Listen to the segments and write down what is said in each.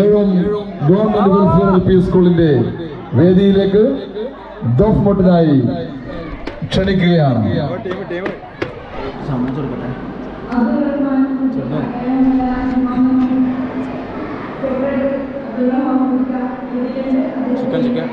ഏഴും government welfare L P സ്കൂളിന്റെ വേദിയിലേക്ക് ദഫ് മൊട്ടിനായി ക്ഷണിക്കുകയാണ്. ചിക്കൻ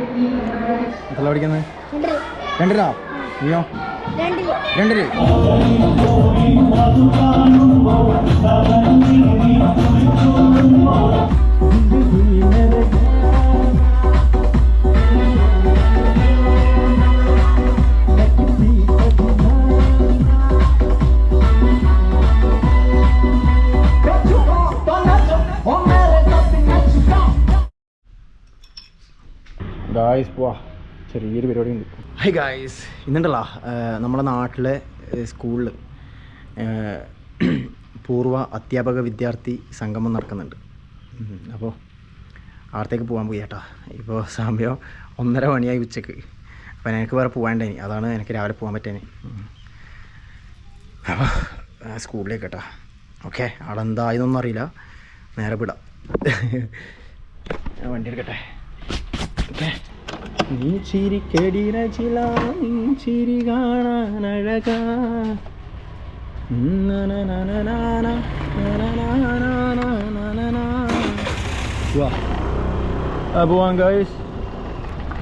ഗായ്സ് പോവാ. ചെറിയൊരു പരിപാടി ഉണ്ട്. ഹൈ ഗായ്സ് ഇന്നുണ്ടല്ലോ നമ്മുടെ നാട്ടിലെ സ്കൂളിൽ പൂർവ അധ്യാപക വിദ്യാർത്ഥി സംഗമം നടക്കുന്നുണ്ട്. അപ്പോൾ അവിടത്തേക്ക് പോകാൻ പോയി ചേട്ടാ ഇപ്പോൾ സമയം ഒന്നര മണിയായി ഉച്ചയ്ക്ക്. അപ്പോൾ എനിക്ക് വേറെ പോകാണ്ടേനി അതാണ് എനിക്ക് രാവിലെ പോകാൻ പറ്റേനി അപ്പോൾ സ്കൂളിലേക്ക് കേട്ടാ. ഓക്കെ അവിടെ എന്തായതൊന്നും അറിയില്ല. നേരെ വിടാം. വണ്ടി എടുക്കട്ടെ. ഓക്കെ. നീ ചിരിക്കടിര ചില ചിരി കാണാനഴക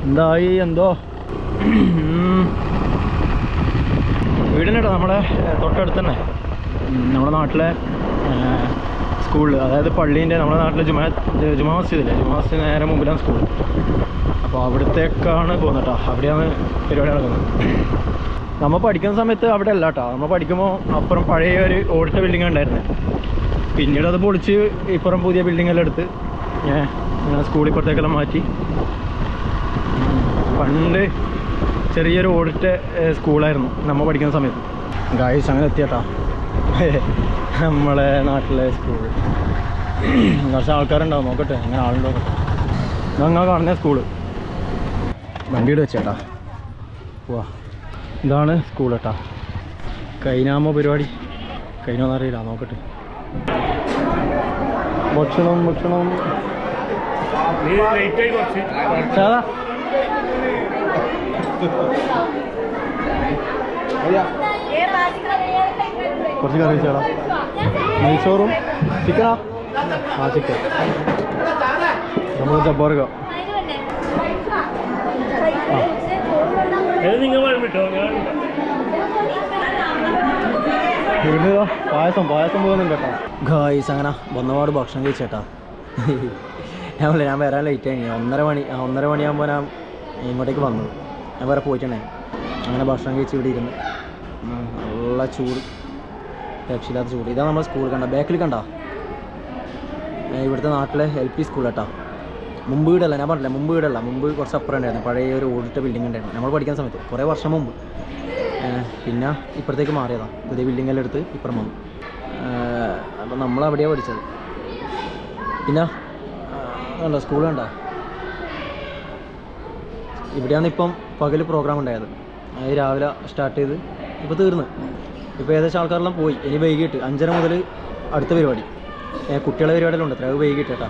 എന്തായി എന്തോ വീടിനട്ടോ നമ്മുടെ തൊട്ടടുത്ത് തന്നെ നമ്മുടെ നാട്ടിലെ സ്കൂളിൽ അതായത് പള്ളീന്റെ നമ്മുടെ നാട്ടിലെ ജുമാ ജുമാ മസ്ജിദില്ലേ ജുമാ നേരെ മുമ്പിലാണ് സ്കൂൾ അപ്പോൾ അവിടത്തേക്കാണ് പോകുന്നത് അവിടെയാണ് പരിപാടി നടക്കുന്നത് നമ്മൾ പഠിക്കുന്ന സമയത്ത് അവിടെ അല്ല കേട്ടോ നമ്മൾ പഠിക്കുമ്പോൾ അപ്പുറം പഴയ ഒരു ഓടിട്ട ബിൽഡിംഗ് ഉണ്ടായിരുന്നത് പിന്നീട് അത് പൊളിച്ച് ഇപ്പുറം പുതിയ ബിൽഡിംഗ് എല്ലാം എടുത്ത് ഞാൻ സ്കൂളിൽ പുറത്തേക്കെല്ലാം മാറ്റി. പണ്ട് ചെറിയൊരു ഓടിട്ട സ്കൂളായിരുന്നു നമ്മൾ പഠിക്കുന്ന സമയത്ത്. ഗായ്സ് അങ്ങനെ എത്തിയട്ടാ നമ്മളെ നാട്ടിലെ സ്കൂൾ കുറച്ച് ആൾക്കാരുണ്ടാവും നോക്കട്ടെ. അങ്ങനെ ആളുണ്ടോ ഞങ്ങൾ കാണുന്ന സ്കൂൾ വണ്ടിയുടെ വെച്ചേട്ടാ. വാ. ഇതാണ് സ്കൂൾ കേട്ടാ കൈനാമ പരിപാടി. കൈനാന്ന് അറിയില്ല നോക്കട്ടെ. ഭക്ഷണം ഭക്ഷണം. കുറച്ച് കറി വെച്ചാടാ. നെയ്ച്ചോറും ചിക്കനാ? ആ ചിക്കൻ. നമ്മൾ ഇവിടുന്ന് പായസം പായസം പോകുന്നുണ്ട് കേട്ടോ. ഗായ്സ് അങ്ങനെ വന്നപാട് ഭക്ഷണം കഴിച്ചേട്ടാ. ഞാൻ ഞാൻ വരാൻ ലേറ്റ് ആയി. ഒന്നര മണി ഒന്നര മണിയാകുമ്പോൾ ഞാൻ ഇങ്ങോട്ടേക്ക് വന്നത് ഞാൻ വേറെ പോയിട്ടേ. അങ്ങനെ ഭക്ഷണം കഴിച്ച് ഇവിടെ ഇരുന്ന്. നല്ല ചൂട്. രക്ഷയില്ലാത്ത ചൂട്. ഇതാണ് നമ്മുടെ സ്കൂൾ കണ്ട ബാക്കിൽ കണ്ട? ഇവിടുത്തെ നാട്ടിലെ എൽ പി സ്കൂൾ മുമ്പ് വീടല്ല ഞാൻ പറഞ്ഞില്ല മുമ്പ് വീടല്ല മുമ്പ് കുറച്ച് അപ്പുറം ഉണ്ടായിരുന്നു പഴയ ഒരു ഓടിട്ട ബിൽഡിംഗ് ഉണ്ടായിരുന്നു. നമ്മൾ പഠിക്കാൻ സമയത്ത് കുറേ വർഷം മുമ്പ്. പിന്നെ ഇപ്പുറത്തേക്ക് മാറിയതാണ് പുതിയ ബിൽഡിംഗ് എല്ലാം എടുത്ത് ഇപ്പുറം വന്നു. അപ്പം നമ്മൾ അവിടെയാണ് പഠിച്ചത്. പിന്നെ ഉണ്ടോ സ്കൂൾ കണ്ടോ ഇവിടെയാണ് ഇപ്പം പകൽ പ്രോഗ്രാം ഉണ്ടായത്. അത് രാവിലെ സ്റ്റാർട്ട് ചെയ്ത് ഇപ്പോൾ തീർന്ന്. ഇപ്പോൾ ഏകദേശം ആൾക്കാരെല്ലാം പോയി. ഇനി വൈകിട്ട് അഞ്ചര മുതൽ അടുത്ത പരിപാടി. കുട്ടികളെ പരിപാടിയിലുണ്ട് ഉണ്ട് അത്ര അത് വൈകിട്ട് കേട്ടോ.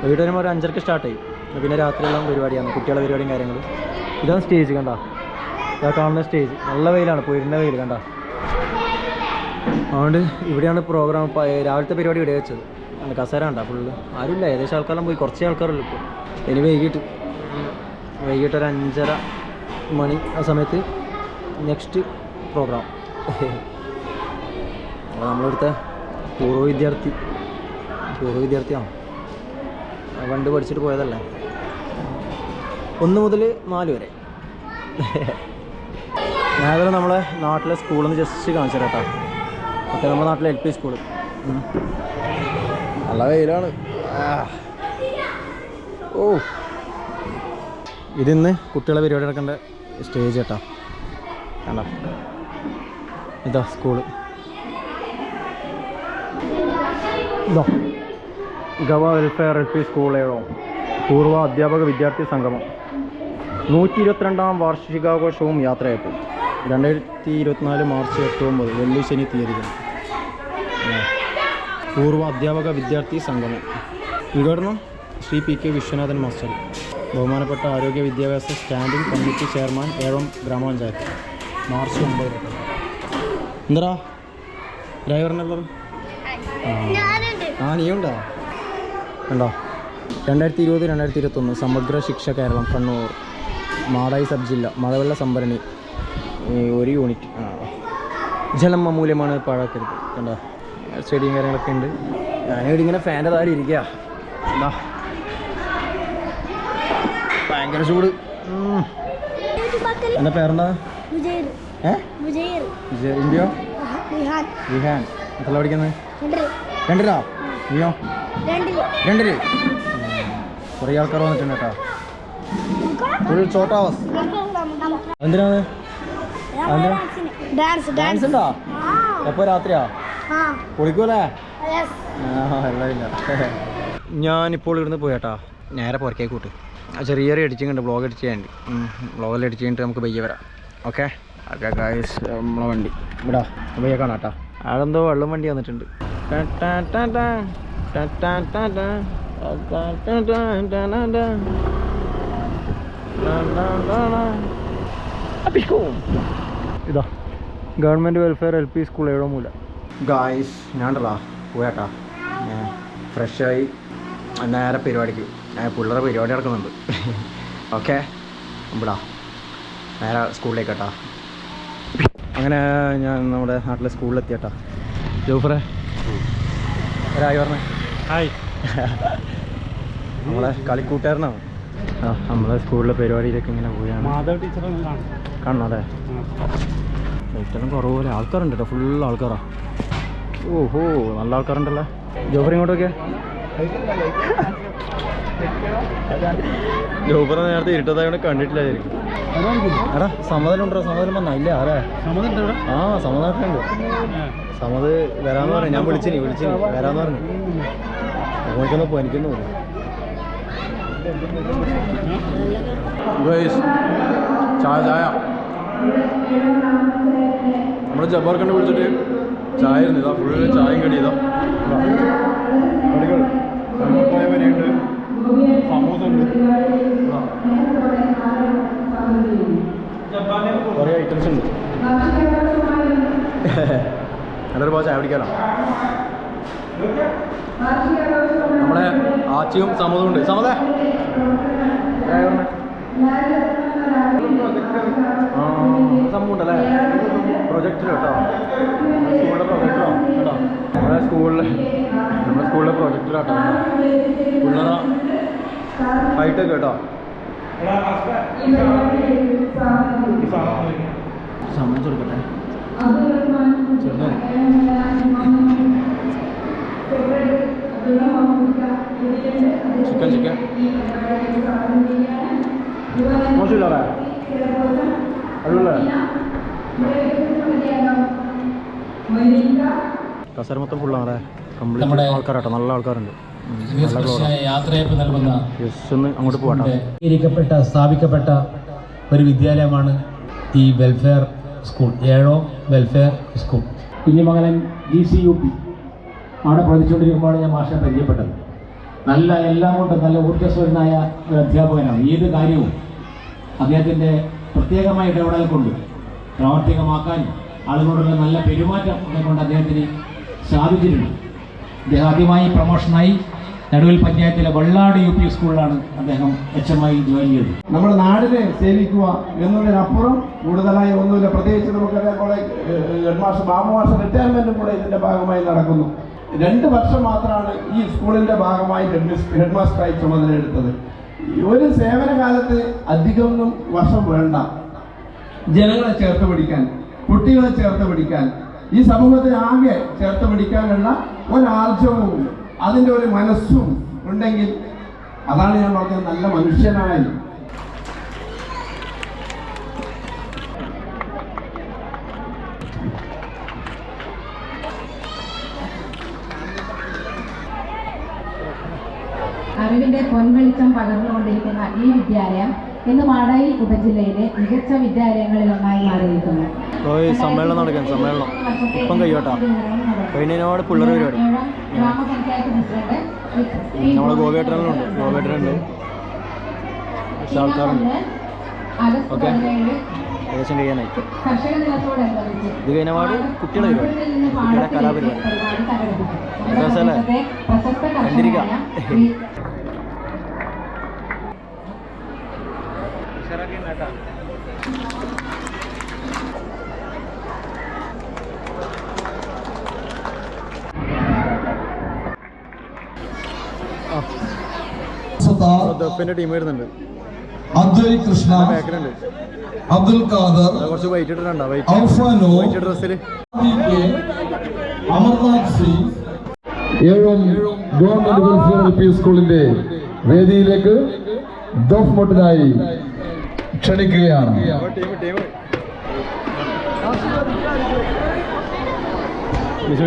വൈകിട്ട് വരുമ്പോൾ ഒരു അഞ്ചരക്ക് സ്റ്റാർട്ട് ചെയ്യും പിന്നെ രാത്രിയെല്ലാം പരിപാടിയാണ് കുട്ടികളെ പരിപാടിയും കാര്യങ്ങളും. ഇതാണ് സ്റ്റേജ് കണ്ട. ഇതാ കാണുന്ന സ്റ്റേജ് നല്ല വെയിലാണ് പോയിരുന്ന വെയിൽ കണ്ട. അതുകൊണ്ട് ഇവിടെയാണ് പ്രോഗ്രാം രാവിലത്തെ പരിപാടി ഇവിടെ വെച്ചത്. കസേര കണ്ട ഫുള്ള് ആരുമില്ല ഏകദേശം ആൾക്കാരെല്ലാം പോയി. കുറച്ചേ ആൾക്കാരുള്ളൂ ഇപ്പോൾ ഇനി വൈകിട്ട്. വൈകിട്ട് ഒരു അഞ്ചര മണി ആ സമയത്ത് നെക്സ്റ്റ് പ്രോഗ്രാം നമ്മളിവിടുത്തെ പൂർവ വിദ്യാർത്ഥി പൂർവ വിദ്യാർത്ഥിയാണ്? പണ്ട് പഠിച്ചിട്ട് പോയതല്ലേ? ഒന്ന് മുതൽ നാല് വരെ. ഞാനത് നമ്മളെ നാട്ടിലെ സ്കൂളിൽ നിന്ന് ജസ്റ്റ് കാണിച്ചു കേട്ടോ. ഓക്കെ നമ്മുടെ നാട്ടിലെ എൽ പി സ്കൂൾ നല്ല വെയിലാണ്. ഓ. ഇതിന്ന് കുട്ടികളെ പരിപാടി നടക്കേണ്ട സ്റ്റേജ് കേട്ടോ. കണ്ടോ? ഇതാ സ്കൂൾ ഇതോ. ഗവ വെൽഫെയർ എൽ പി സ്കൂളേഴോ പൂർവ അധ്യാപക വിദ്യാർത്ഥി സംഗമം. നൂറ്റി ഇരുപത്തിരണ്ടാം വാർഷികാഘോഷവും യാത്രയപ്പോൾ രണ്ടായിരത്തി ഇരുപത്തിനാല് മാർച്ച് എട്ട് ഒമ്പത് വെള്ളി ശനി തീയതികൾ. പൂർവ അധ്യാപക വിദ്യാർത്ഥി സംഗമം. ഉദ്ഘാടനം Shri P K Viswanathan master. ബഹുമാനപ്പെട്ട ആരോഗ്യ വിദ്യാഭ്യാസ സ്റ്റാൻഡിംഗ് കമ്മിറ്റി ചെയർമാൻ ഏഴം ഗ്രാമപഞ്ചായത്ത്. മാർച്ച് ഒമ്പത്. എന്താ ഡ്രൈവറിനെല്ലാം ആ. നീ ഉണ്ടോ രണ്ടായിരത്തി ഇരുപത് രണ്ടായിരത്തി ഇരുപത്തൊന്ന് സമഗ്ര ശിക്ഷ കേരളം കണ്ണൂർ മാടായി സബ് ജില്ല മഴവെള്ള സംഭരണി ഒരു യൂണിറ്റ്. ജലം അമൂല്യമാണ് പാഴാക്കരുത്. കണ്ടോ? സ്റ്റേഡിയം കാര്യങ്ങളൊക്കെ ഉണ്ട്. ഞാനിവിടെ ഇങ്ങനെ ഫാന്റെ താഴെ ഇരിക്കുക എന്താ ഭയങ്കര ചൂട്. എന്താ പേരെന്താ? ഇന്ത്യയോ? വിഹാൻ എത്ര പഠിക്കുന്നത് രണ്ടരാ നീയോ? രണ്ടിൽ. കുറേ ആൾക്കാർ വന്നിട്ടുണ്ട് കേട്ടോ. ഫുൾ ചോട്ടാവസ് എന്തിനാണ് അതെന്താ? Dance dance. ഉണ്ടോ? എപ്പോ രാത്രിയാ? കുളിക്കൂലേ? ഇല്ല ഞാനിപ്പോൾ ഇവിടുന്ന് പോയാട്ടാ. നേരെ പുറക്കേ കൂട്ട്. ചെറിയ ചെറിയൊരു എഡിറ്റിംഗ് ഉണ്ട്. ബ്ലോഗ് എഡിറ്റ് ചെയ്യാനുണ്ട്. ബ്ലോഗിൽ എഡിറ്റ് ചെയ്തിട്ട് നമുക്ക് ബയ്യ വരാം. ഓക്കെ ഓക്കെ ഗായ്സ് നമ്മളെ വണ്ടി. ഇവിടെ. ബയ്യ കാണാം കേട്ടോ വെള്ളം വണ്ടി വന്നിട്ടുണ്ട്. ഇതാ government welfare L P school Ezhomoola guys ഞാണ്ടല്ലോ പോയാട്ടാ. ഫ്രഷായി നേരെ പരിപാടിക്ക്. ഞാൻ പിള്ളേരെ പരിപാടി നടക്കുന്നുണ്ട്. ഓക്കെ ഇവിടാ. നേരെ സ്കൂളിലേക്ക് കേട്ടാ അങ്ങനെ ഞാൻ നമ്മുടെ നാട്ടിലെ സ്കൂളിലെത്തിയട്ടാ. ജോഫറെ ഒരായി പറഞ്ഞേ ഹായ് നമ്മളെ കളിക്കൂട്ടുകാരനാണ്. ആ നമ്മളെ സ്കൂളിലെ പരിപാടിയിലൊക്കെ ഇങ്ങനെ പോവുകയാണ് മാധവ് ടീച്ചറെ കാണണം അതെ കുറവുപോലെ ആൾക്കാരുണ്ട് കേട്ടോ ഫുൾ ആൾക്കാരാ. ഓഹോ നല്ല ആൾക്കാരുണ്ടല്ലേ. ജോഫർ ഇങ്ങോട്ടൊക്കെ ജോഫർ നേരത്തെ ഇരുട്ടതായോണ്ട് കണ്ടിട്ടില്ലായിരിക്കും എടാ സമ്മതം ഉണ്ടോ? സമ്മതം വന്നാ ഇല്ല ആരാ? സമ്മതം ആ സമതാട്ടുണ്ട് സമത് വരാന്ന് പറഞ്ഞു. ഞാൻ വിളിച്ചിനി വിളിച്ചിനി. വരാന്ന് പറഞ്ഞു. ഓനിക്കൊന്ന് പനിക്കുന്നു. ചായ ചായ. നമ്മുടെ ജബ്ബാർ കണ്ട് വിളിച്ചിട്ട് ചായ ഇരുന്നു ഇതാ ഫുള്ള് ചായയും കടി ഇതാ. കടികൾ. വരെയുണ്ട്. സമൂസ ഉണ്ട്. കുറേ ഐറ്റംസ് ഉണ്ട്. നല്ലൊരു പോകാൻ ചായ പിടിക്കാനോ നമ്മളെ ആച്ചിയും സമതും ഉണ്ട് സമതേ സംഭവം പ്രൊജക്റ്റിൽ കേട്ടോ സ്കൂളിലെ പ്രൊജക്ടറോ കേട്ടോ? നമ്മുടെ സ്കൂളിലെ നമ്മുടെ സ്കൂളിലെ പ്രൊജക്ടർ കേട്ടോ? പിള്ളേറ ഹൈടെക് കേട്ടോ ചെറുതായി. Chicken chicken. കസര മൊത്തം ഫുള്ളാണ് കംപ്ലീറ്റ് ആൾക്കാരാട്ടോ നല്ല ആൾക്കാരുണ്ട്. അങ്ങോട്ട് പോകട്ടെ സ്ഥാപിക്കപ്പെട്ട ഒരു വിദ്യാലയമാണ് ഈ വെൽഫെയർ സ്കൂൾ ഏഴോ welfare school Kunhimangalam D C U P. അവിടെ പഠിച്ചുകൊണ്ടിരിക്കുമ്പോഴാണ് ഞാൻ മാഷെ പരിചയപ്പെട്ടത്. നല്ല എല്ലാം കൊണ്ടും നല്ല ഊർജസ്വരനായ ഒരു അധ്യാപകനാണ്. ഏത് കാര്യവും അദ്ദേഹത്തിന്റെ പ്രത്യേകമായ ഇടപെടൽ കൊണ്ട് പ്രാവർത്തികമാക്കാൻ ആളുകളോടുള്ള നല്ല പെരുമാറ്റം ഒക്കെ കൊണ്ട് അദ്ദേഹത്തിന് സാധിച്ചിട്ടുണ്ട്. അദ്ദേഹം ആദ്യമായി പ്രൊമോഷനായി നടുവിൽ പഞ്ചായത്തിലെ വെള്ളാട് യു പി സ്കൂളിലാണ് അദ്ദേഹം എച്ച് എം ഐ ജോയിൻ ചെയ്തത്. നമ്മുടെ നാടിനെ സേവിക്കുക എന്നതിനപ്പുറം കൂടുതലായി ഒന്നുമില്ല. പ്രത്യേകിച്ച് നമുക്കറിയാം college head master Babu master റിട്ടയർമെന്റും കൂടെ ഇതിന്റെ ഭാഗമായി നടക്കുന്നു. രണ്ട് വർഷം മാത്രമാണ് ഈ സ്കൂളിന്റെ ഭാഗമായി ഹെഡ് മാസ്റ്ററായി ചുമതലയെടുത്തത് ഒരു സേവന കാലത്ത് അധികമൊന്നും വർഷം വേണ്ട. ജനങ്ങളെ ചേർത്ത് പിടിക്കാൻ കുട്ടികളെ ചേർത്ത് പിടിക്കാൻ ഈ സമൂഹത്തെ ആകെ ചേർത്ത് പിടിക്കാനുള്ള ഒരാർജവും അതിന്റെ ഒരു മനസ്സും ഉണ്ടെങ്കിൽ അതാണ് ഞാൻ പറഞ്ഞത് നല്ല മനുഷ്യനായി. പൊൻവെളിച്ചം പകർന്നുകൊണ്ടിരിക്കുന്ന ഈ വിദ്യാലയം ഇന്ന് മാടായി ഉപജില്ലയിലെ മികച്ച വിദ്യാലയങ്ങളിൽ ഒന്നായി മാറിയിരിക്കുന്നു സമ്മേളനം നടക്കാൻ സമ്മേളനം. ഇപ്പം കഴിയോട്ടാ കഴിഞ്ഞതിനോട് പിള്ളേർ പരിപാടി. നമ്മളെ ഗോപേട്ടനുണ്ട് ഗോപേട്ടനുണ്ട്. ആൾക്കാരുണ്ട് ഓക്കെ. ഏകദേശം കഴിയാനായി. ഇത് കഴിഞ്ഞപാട് കുട്ടികളെ പരിപാടി. കലാപരിപാടി. പരിപാടി എന്താ കണ്ടിരിക്കാം. ദഫിന്റെ ടീം വരുന്നുണ്ട്. അദ്വൈ കൃഷ്ണ ബാക്കിലുണ്ട് അബ്ദുൽ ഖാദർ കുറച്ച് വൈറ്റ് ഇട്ടിട്ടുണ്ടോ? വൈറ്റ് ഔഫാനോ വൈറ്റ് ഡ്രസ്സിൽ അമർനാഥ് സിംഗ്. ഏഴും ഗവൺമെന്റ് വെൽഫെയർ എൽ പി സ്കൂളിന്റെ വേദിയിലേക്ക് ദഫ് മൊട്ടിനായി ക്ഷണിക്കുകയാണ്.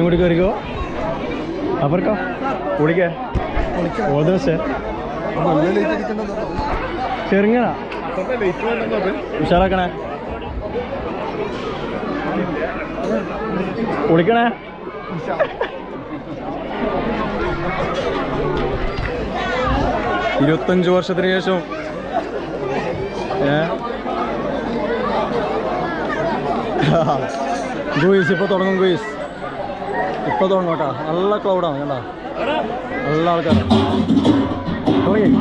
കൂടി കയറിക്കോ? അവർക്കോ? കുടിക്കേ ഓ ദിവസം ചെറുങ്ങന? ഉഷാറാക്കണേ. കുളിക്കണേ ഇരുപത്തഞ്ച് വർഷത്തിന് ശേഷം. ഗൂയിസ് ഇപ്പോൾ തുടങ്ങും ഗുയിസ് ഇപ്പോൾ തുടങ്ങും കേട്ടോ. നല്ല ക്ലൗഡാണ് കേട്ടോ. നല്ല ആൾക്കാരാണ് തുടങ്ങി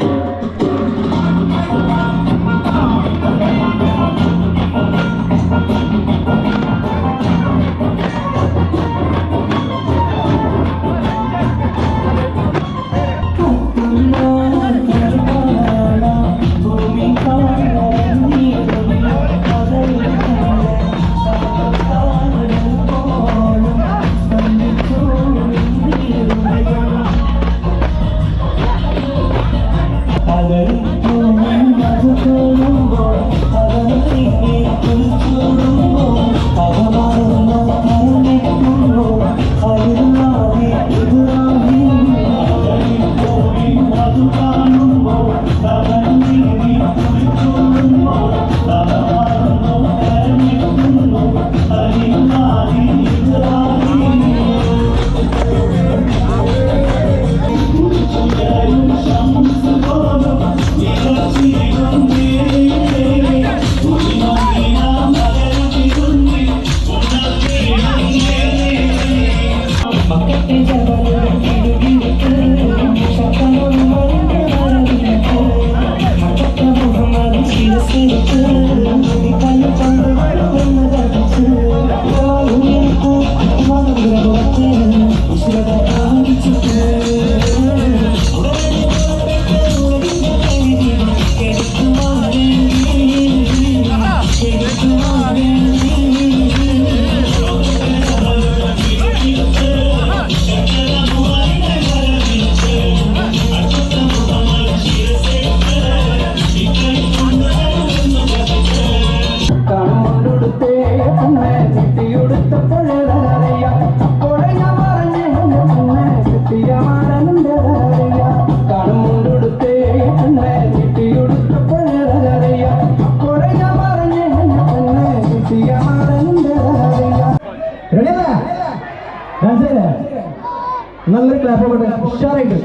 നല്ലൊരു ക്ലാപ്പ് ഉഷാറായിട്ട്.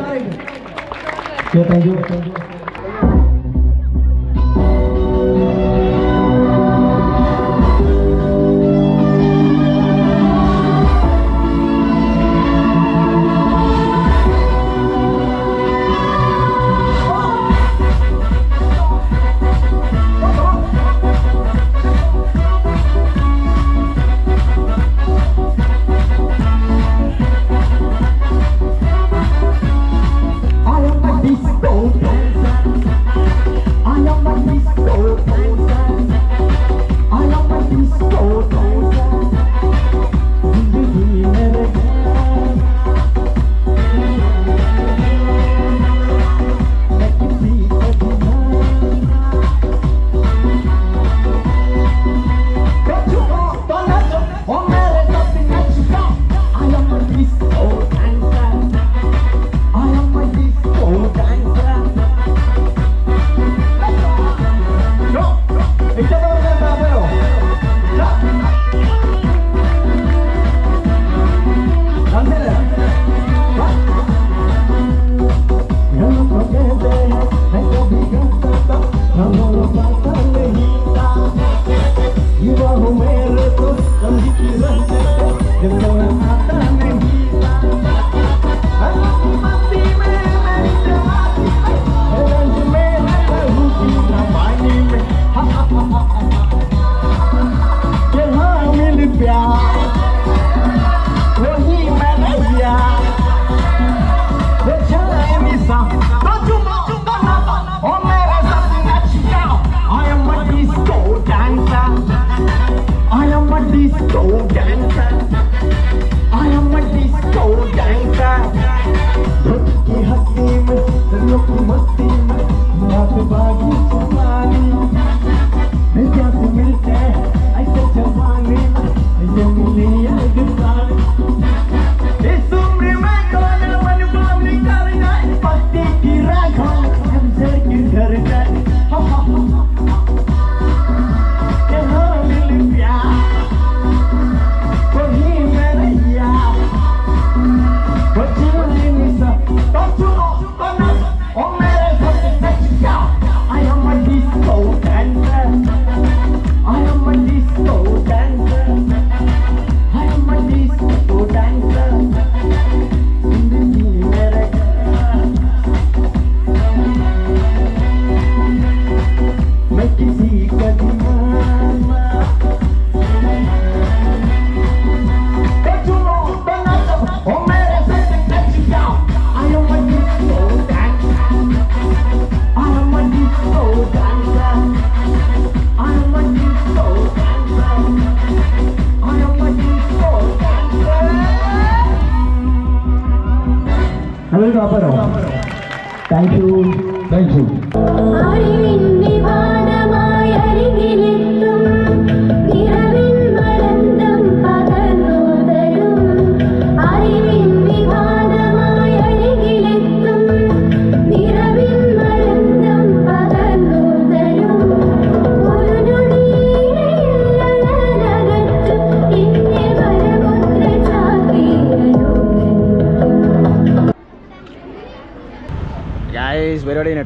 താങ്ക് യു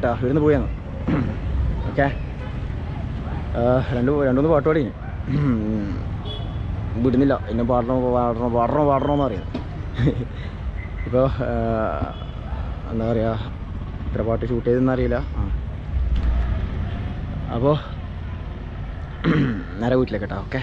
കേട്ടോ ഇവിടുന്ന് പോയാണ് ഓക്കെ. രണ്ട് രണ്ടുമൂന്ന് പാട്ട് പാടി. വിടുന്നില്ല. എന്നെ പാടണോ പാടണോ പാടണോ പാടണോ എന്ന് പറയുന്നത് ഇപ്പോൾ എന്താ പറയുക ഇത്ര പാട്ട് ഷൂട്ട് ചെയ്തെന്ന് അറിയില്ല. അപ്പോൾ നേരെ വീട്ടിലേക്ക് കേട്ടോ. ഓക്കെ.